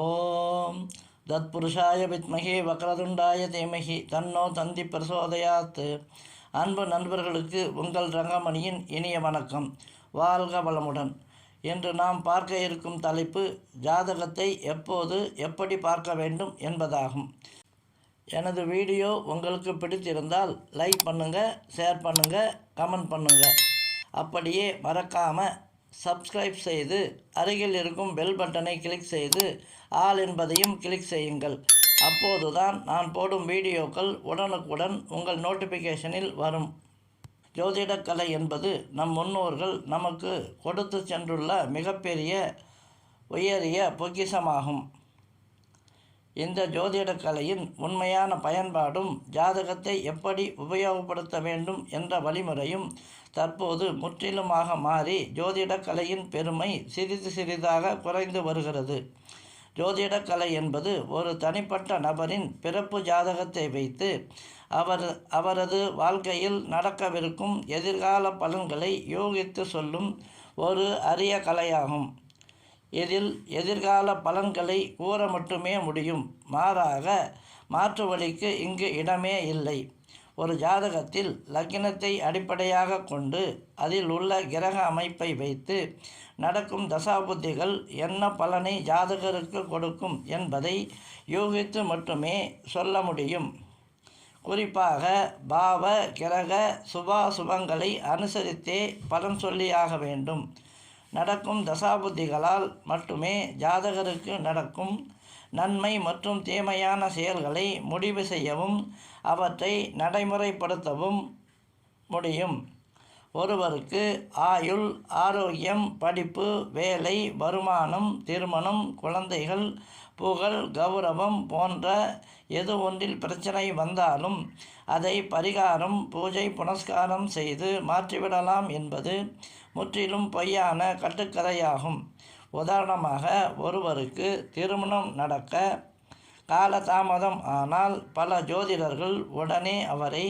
ஓம். தத்புருஷாய வித்மகி வக்ரதுண்டாய தேமகி. தன்னோ தந்தி பிரசோதயாத் அன்பு நண்பர்களுக்கு உங்கள் ரங்கமணியின் இனிய வணக்கம். வாழ்க வளமுடன். என்று நாம் பார்க்க இருக்கும் தலைப்பு ஜாதகத்தை எப்போது எப்படி பார்க்க வேண்டும் என்பதாகும். எனது வீடியோ உங்களுக்கு பிடித்திருந்தால் லைக் பண்ணுங்கள் ஷேர் பண்ணுங்கள் கமெண்ட் பண்ணுங்கள் அப்படியே மறக்காமல் சப்ஸ்கிரைப் செய்து அருகில் இருக்கும் பெல் பட்டனை கிளிக் செய்து ஆல் என்பதையும் கிளிக் செய்யுங்கள். அப்போதுதான் நான் போடும் வீடியோக்கள் உடனுக்குடன் உங்கள் நோட்டிஃபிகேஷனில் வரும். ஜோதிடக்கலை என்பது நம் முன்னோர்கள் நமக்கு கொடுத்து சென்றுள்ள மிகப்பெரிய உயரிய பொக்கிஷமாகும். இந்த ஜோதிடக் கலையின் உண்மையான பயன்பாடும் ஜாதகத்தை எப்படி உபயோகப்படுத்த வேண்டும் என்ற வழிமுறையும் தற்போது முற்றிலுமாக மாறி ஜோதிடக் கலையின் பெருமை சிறிது சிறிதாக குறைந்து வருகிறது. ஜோதிடக் கலை என்பது ஒரு தனிப்பட்ட நபரின் பிறப்பு ஜாதகத்தை வைத்து அவர் அவரது வாழ்க்கையில் நடக்கவிருக்கும் எதிர்கால பலன்களை யோகித்து சொல்லும் ஒரு அரிய கலையாகும். இதில் எதிர்கால பலன்களை கூற மட்டுமே முடியும். மாறாக மாற்று வழிக்கு இங்கு இடமே இல்லை. ஒரு ஜாதகத்தில் லக்கினத்தை அடிப்படையாக கொண்டு அதில் உள்ள கிரக அமைப்பை வைத்து நடக்கும் தசாபுத்திகள் என்ன பலனை ஜாதகருக்கு கொடுக்கும் என்பதை யூகித்து மட்டுமே சொல்ல முடியும். குறிப்பாக பாவ கிரக சுபாசுபங்களை அனுசரித்தே பலன் சொல்லியாக வேண்டும். நடக்கும் தசாபுத்திகளால் மட்டுமே ஜாதகருக்கு நடக்கும் நன்மை மற்றும் தீமையான செயல்களை முடிவு செய்யவும் அவற்றை நடைமுறைப்படுத்தவும் முடியும். ஒருவருக்கு ஆயுள் ஆரோக்கியம் படிப்பு வேலை வருமானம் திருமணம் குழந்தைகள் புகழ் கௌரவம் போன்ற எது ஒன்றில் பிரச்சனை வந்தாலும் அதை பரிகாரம் பூஜை புனஸ்காரம் செய்து மாற்றிவிடலாம் என்பது முற்றிலும் பொய்யான கட்டுக்கதையாகும். உதாரணமாக ஒருவருக்கு திருமணம் நடக்க காலதாமதம். ஆனால் பல ஜோதிடர்கள் உடனே அவரை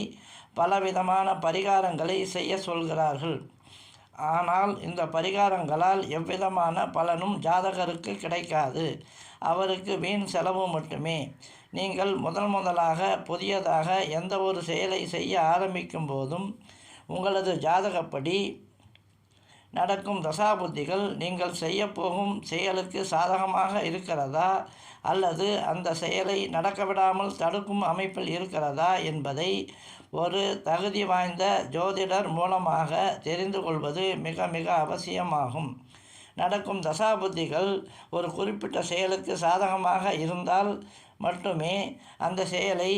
பலவிதமான பரிகாரங்களை செய்ய சொல்கிறார்கள். ஆனால் இந்த பரிகாரங்களால் எவ்விதமான பலனும் ஜாதகருக்கு கிடைக்காது. அவருக்கு வீண் செலவு மட்டுமே. நீங்கள் முதல் முதலாக புதியதாக எந்த ஒரு செயலை செய்ய ஆரம்பிக்கும் போதும் உங்களது ஜாதகப்படி நடக்கும் தசாபுத்திகள் நீங்கள் செய்யப்போகும் செயலுக்கு சாதகமாக இருக்கிறதா? அல்லது அந்த செயலை நடக்க விடாமல் தடுக்கும் அமைப்பில் இருக்கிறதா? என்பதை ஒரு தகுதி வாய்ந்த ஜோதிடர் மூலமாக தெரிந்து கொள்வது மிக மிக அவசியமாகும். நடக்கும் தசாபுத்திகள் ஒரு குறிப்பிட்ட செயலுக்கு சாதகமாக இருந்தால் மட்டுமே அந்த செயலை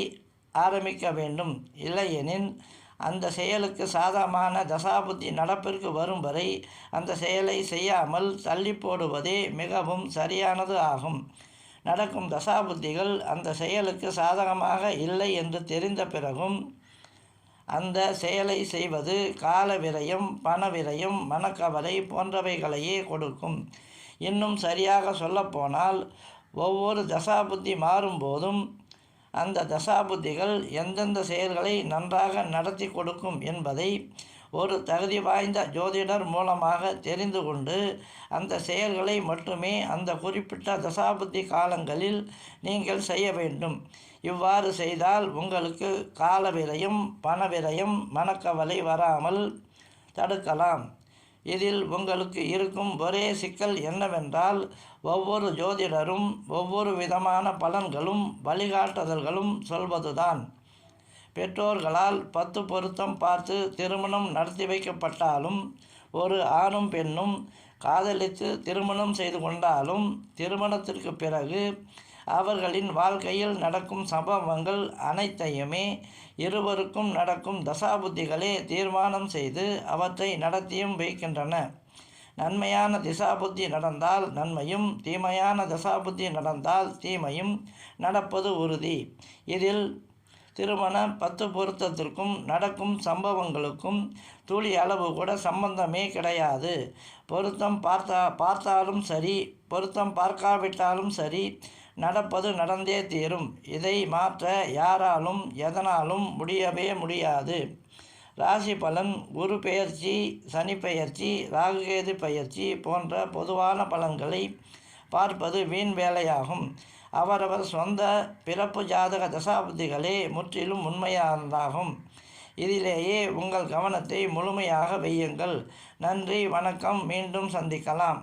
ஆரம்பிக்க வேண்டும். இல்லையெனில் அந்த செயலுக்கு சாதகமான தசாபுத்தி நடப்பிற்கு வரும் வரை அந்த செயலை செய்யாமல் தள்ளி போடுவதே மிகவும் சரியானது ஆகும். நடக்கும் தசாபுத்திகள் அந்த செயலுக்கு சாதகமாக இல்லை என்று தெரிந்த பிறகும் அந்த செயலை செய்வது கால விரயம் பண விரயம் மனக்கவலை போன்றவைகளையே கொடுக்கும். இன்னும் சரியாக சொல்லப்போனால் ஒவ்வொரு தசாபுத்தி மாறும்போதும் அந்த தசாபுத்திகள் எந்தெந்த செயல்களை நன்றாக நடத்தி கொடுக்கும் என்பதை ஒரு தகுதி வாய்ந்த ஜோதிடர் மூலமாக தெரிந்து கொண்டு அந்த செயல்களை மட்டுமே அந்த குறிப்பிட்ட தசாபுத்தி காலங்களில் நீங்கள் செய்ய வேண்டும். இவ்வாறு செய்தால் உங்களுக்கு கால விரயம் பண விரயம் மனக்கவலை வராமல் தடுக்கலாம். இதில் உங்களுக்கு இருக்கும் ஒரே சிக்கல் என்னவென்றால் ஒவ்வொரு ஜோதிடரும் ஒவ்வொரு விதமான பலன்களும் வழிகாட்டுதல்களும் சொல்வதுதான். பெற்றோர்களால் பத்து பொருத்தம் பார்த்து திருமணம் நடத்தி வைக்கப்பட்டாலும் ஒரு ஆணும் பெண்ணும் காதலித்து திருமணம் செய்து கொண்டாலும் திருமணத்திற்கு பிறகு அவர்களின் வாழ்க்கையில் நடக்கும் சம்பவங்கள் அனைத்தையுமே இருவருக்கும் நடக்கும் தசாபுத்திகளே தீர்மானம் செய்து அவற்றை நடத்தியும் வைக்கின்றன. நன்மையான திசாபுத்தி நடந்தால் நன்மையும் தீமையான தசாபுத்தி நடந்தால் தீமையும் நடப்பது உறுதி. இதில் திருமண பத்து பொருத்தத்திற்கும் நடக்கும் சம்பவங்களுக்கும் துளி அளவு கூட சம்பந்தமே கிடையாது. பொருத்தம் பார்த்தா பார்த்தாலும் சரி பொருத்தம் பார்க்காவிட்டாலும் சரி நடப்பது நடந்தே தீரும். இதை மாற்ற யாராலும் எதனாலும் முடியவே முடியாது. ராசி பலன் குரு பெயர்ச்சி சனிப்பெயர்ச்சி ராகுகேது பயிற்சி போன்ற பொதுவான பலன்களை பார்ப்பது வீண் வேலையாகும். அவரவர் சொந்த பிறப்பு ஜாதக தசாபதிகளே முற்றிலும் உண்மையானதாகும். இதிலேயே உங்கள் கவனத்தை முழுமையாக வையுங்கள். நன்றி வணக்கம். மீண்டும் சந்திக்கலாம்.